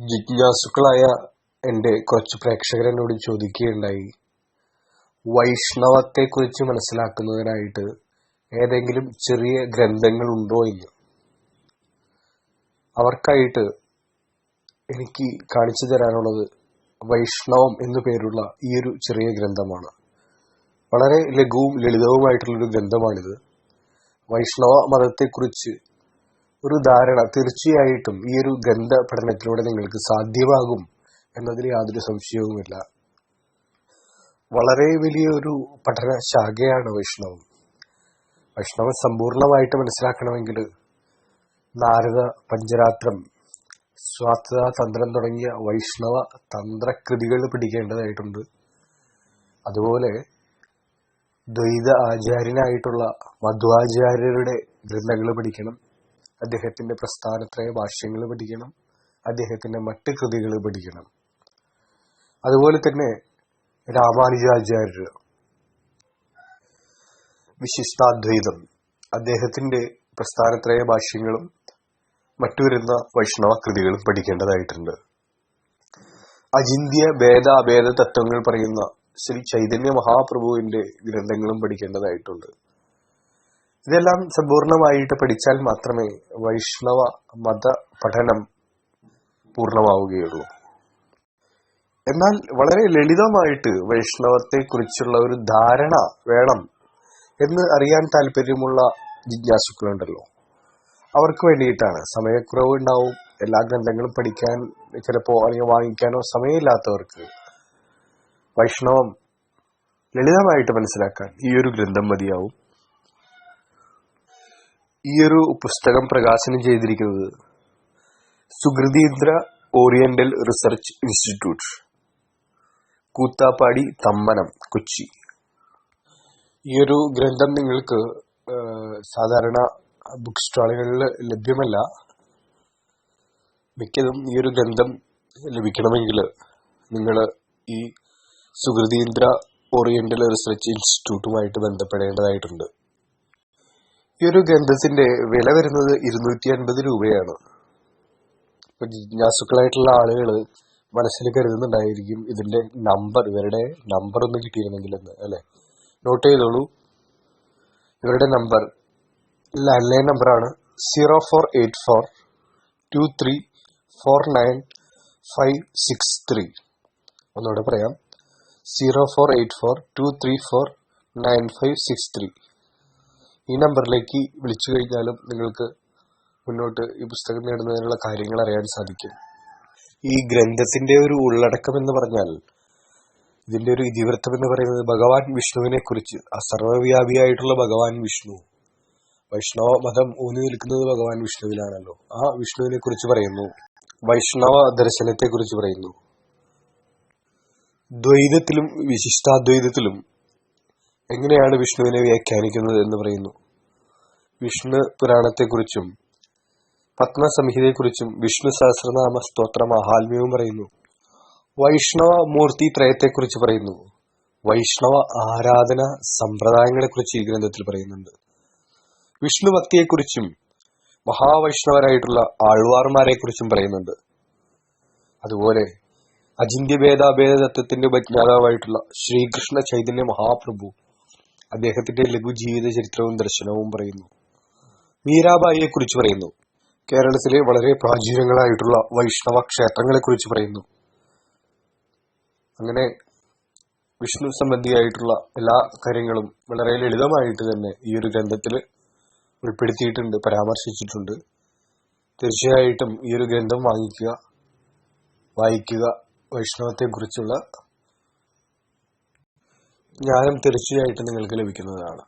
ജിജ്ഞാസുക്കളായ എന്റെ കുറച്ച് പ്രേക്ഷകരെന്നോട് ചോദിക്കുകയുണ്ടായി. വൈഷ്ണവത്തെക്കുറിച്ച് മനസ്സിലാക്കുന്നതിനായിട്ട് ഏതെങ്കിലും ചെറിയ ഗ്രന്ഥങ്ങൾ ഉണ്ടോ എന്ന്. അവർക്കായിട്ട് എനിക്ക് കാണിച്ചു തരാനുള്ളത് വൈഷ്ണവം എന്നു പേരുള്ള ഈ ഒരു ചെറിയ ഗ്രന്ഥമാണ്. വളരെ ലഘുവും ലളിതവുമായിട്ടുള്ളൊരു ഗ്രന്ഥമാണിത്. വൈഷ്ണവ മതത്തെക്കുറിച്ച് ഒരു ധാരണ തീർച്ചയായിട്ടും ഈ ഒരു ഗന്ധ പഠനത്തിലൂടെ നിങ്ങൾക്ക് സാധ്യമാകും എന്നതിൽ യാതൊരു സംശയവുമില്ല. വളരെ വലിയൊരു പഠന ശാഖയാണ് വൈഷ്ണവം. വൈഷ്ണവം സമ്പൂർണമായിട്ട് മനസ്സിലാക്കണമെങ്കിൽ നാരദ പഞ്ചരാത്രം സ്വാർത്ഥ തന്ത്രം തുടങ്ങിയ വൈഷ്ണവ തന്ത്രകൃതികൾ പിടിക്കേണ്ടതായിട്ടുണ്ട്. അതുപോലെ ദ്വൈത ആചാര്യനായിട്ടുള്ള മധ്വാചാര്യരുടെ ഗ്രന്ഥങ്ങൾ പഠിക്കണം. അദ്ദേഹത്തിന്റെ പ്രസ്ഥാനത്രയ ഭാഷ്യങ്ങൾ പഠിക്കണം. അദ്ദേഹത്തിന്റെ മറ്റ് കൃതികൾ പഠിക്കണം. അതുപോലെ തന്നെ രാമാനുജാചാര്യർ വിശിഷ്ടാദ്വൈതം അദ്ദേഹത്തിന്റെ പ്രസ്ഥാനത്രയ ഭാഷ്യങ്ങളും മറ്റു വരുന്ന വൈഷ്ണവ കൃതികളും പഠിക്കേണ്ടതായിട്ടുണ്ട്. അചിന്ത്യ ഭേദ അഭേദ തത്വങ്ങൾ പറയുന്ന ശ്രീ ചൈതന്യ മഹാപ്രഭുവിന്റെ ഗ്രന്ഥങ്ങളും പഠിക്കേണ്ടതായിട്ടുണ്ട്. ഇതെല്ലാം സമ്പൂർണമായിട്ട് പഠിച്ചാൽ മാത്രമേ വൈഷ്ണവ മത പഠനം പൂർണമാവുകയുള്ളൂ. എന്നാൽ വളരെ ലളിതമായിട്ട് വൈഷ്ണവത്തെ കുറിച്ചുള്ള ഒരു ധാരണ വേണം എന്ന് അറിയാൻ താല്പര്യമുള്ള ജിജ്ഞാസുക്കളുണ്ടല്ലോ. അവർക്ക് വേണ്ടിയിട്ടാണ് സമയക്കുറവ് ഉണ്ടാവും എല്ലാ ഗ്രന്ഥങ്ങളും പഠിക്കാൻ ചിലപ്പോ അല്ലെങ്കിൽ വാങ്ങിക്കാനോ സമയമില്ലാത്തവർക്ക് വൈഷ്ണവം ലളിതമായിട്ട് മനസ്സിലാക്കാൻ ഈ ഒരു ഗ്രന്ഥം മതിയാവും. ഈ ഒരു പുസ്തകം പ്രകാശനം ചെയ്തിരിക്കുന്നത് Sukrutheendra oriental research institute Koothapady Thammanam Kochi. ഈ ഒരു ഗ്രന്ഥം നിങ്ങൾക്ക് സാധാരണ ബുക്ക് സ്റ്റാളുകളിൽ ലഭ്യമല്ല. മിക്കതും ഈ ഒരു ഗ്രന്ഥം ലഭിക്കണമെങ്കിൽ നിങ്ങൾ ഈ സുഹൃതീന്ദ്ര ഓറിയന്റൽ റിസർച്ച് ഇൻസ്റ്റിറ്റ്യൂട്ടുമായിട്ട് ബന്ധപ്പെടേണ്ടതായിട്ടുണ്ട്. ഈ ഒരു ഗ്രന്ഥത്തിന്റെ വില വരുന്നത് ഇരുന്നൂറ്റി അൻപത് രൂപയാണ് ജിജ്ഞാസുക്കളായിട്ടുള്ള ആളുകൾ മനസ്സിൽ കരുതുന്നുണ്ടായിരിക്കും ഇതിന്റെ നമ്പർ ഇവരുടെ നമ്പർ ഒന്ന് കിട്ടിയിരുന്നെങ്കിൽ എന്ന് അല്ലെ? നോട്ട് ചെയ്തോളൂ. ഇവരുടെ നമ്പർ ലാൻഡ് ലൈൻ നമ്പറാണ് zero four eight four two three four nine five six three ഒന്നുകൂടെ പറയാം. Zero four eight four two three four nine five six three ഈ നമ്പറിലേക്ക് വിളിച്ചു കഴിഞ്ഞാലും നിങ്ങൾക്ക് മുന്നോട്ട് ഈ പുസ്തകം നേടുന്നതിനുള്ള കാര്യങ്ങൾ അറിയാൻ സാധിക്കും. ഈ ഗ്രന്ഥത്തിന്റെ ഒരു ഉള്ളടക്കം എന്ന് പറഞ്ഞാൽ ഇതിന്റെ ഒരു ഇതിവൃത്തം എന്ന് പറയുന്നത് ഭഗവാൻ വിഷ്ണുവിനെ കുറിച്ച് ആ സർവവ്യാപിയായിട്ടുള്ള ഭഗവാൻ വിഷ്ണു. വൈഷ്ണവ മതം ഊന്നി നിൽക്കുന്നത് ഭഗവാൻ വിഷ്ണുവിലാണല്ലോ. ആ വിഷ്ണുവിനെ കുറിച്ച് പറയുന്നു. വൈഷ്ണവ ദർശനത്തെ കുറിച്ച് പറയുന്നു. ദ്വൈതത്തിലും വിശിഷ്ടാദ്വൈതത്തിലും എങ്ങനെയാണ് വിഷ്ണുവിനെ വ്യാഖ്യാനിക്കുന്നത് എന്ന് പറയുന്നു? വിഷ്ണു പുരാണത്തെക്കുറിച്ചും പത്മസംഹിതയെക്കുറിച്ചും വിഷ്ണു സഹസ്രനാമ സ്തോത്ര മഹാത്മ്യവും പറയുന്നു. വൈഷ്ണവ മൂർത്തി ത്രയത്തെക്കുറിച്ച് പറയുന്നു. വൈഷ്ണവ ആരാധന സമ്പ്രദായങ്ങളെക്കുറിച്ച് ഈ ഗ്രന്ഥത്തിൽ പറയുന്നുണ്ട്. വിഷ്ണു ഭക്തിയെക്കുറിച്ചും മഹാവൈഷ്ണവരായിട്ടുള്ള ആൾവാർമാരെക്കുറിച്ചും പറയുന്നുണ്ട്. അതുപോലെ അചിന്ത്യഭേദാഭേദ തത്വത്തിന്റെ ഉപജ്ഞാതാവായിട്ടുള്ള ശ്രീകൃഷ്ണ ചൈതന്യ മഹാപ്രഭു അദ്ദേഹത്തിന്റെ ലഘു ജീവിത ചരിത്രവും ദർശനവും പറയുന്നു. മീരാബായിയെ കുറിച്ച് പറയുന്നു. കേരളത്തിലെ വളരെ പ്രാചീനങ്ങളായിട്ടുള്ള വൈഷ്ണവ ക്ഷേത്രങ്ങളെ കുറിച്ച് പറയുന്നു. അങ്ങനെ വിഷ്ണു സംബന്ധിയായിട്ടുള്ള എല്ലാ കാര്യങ്ങളും വളരെ ലളിതമായിട്ട് തന്നെ ഈ ഒരു ഗ്രന്ഥത്തിൽ ഉൾപ്പെടുത്തിയിട്ടുണ്ട് പരാമർശിച്ചിട്ടുണ്ട്. തീർച്ചയായിട്ടും ഈ ഒരു ഗ്രന്ഥം വാങ്ങിക്കുക വായിക്കുക വൈഷ്ണവത്തെക്കുറിച്ചുള്ള ജ്ഞാനം തീർച്ചയായിട്ടും നിങ്ങൾക്ക് ലഭിക്കുന്നതാണ്.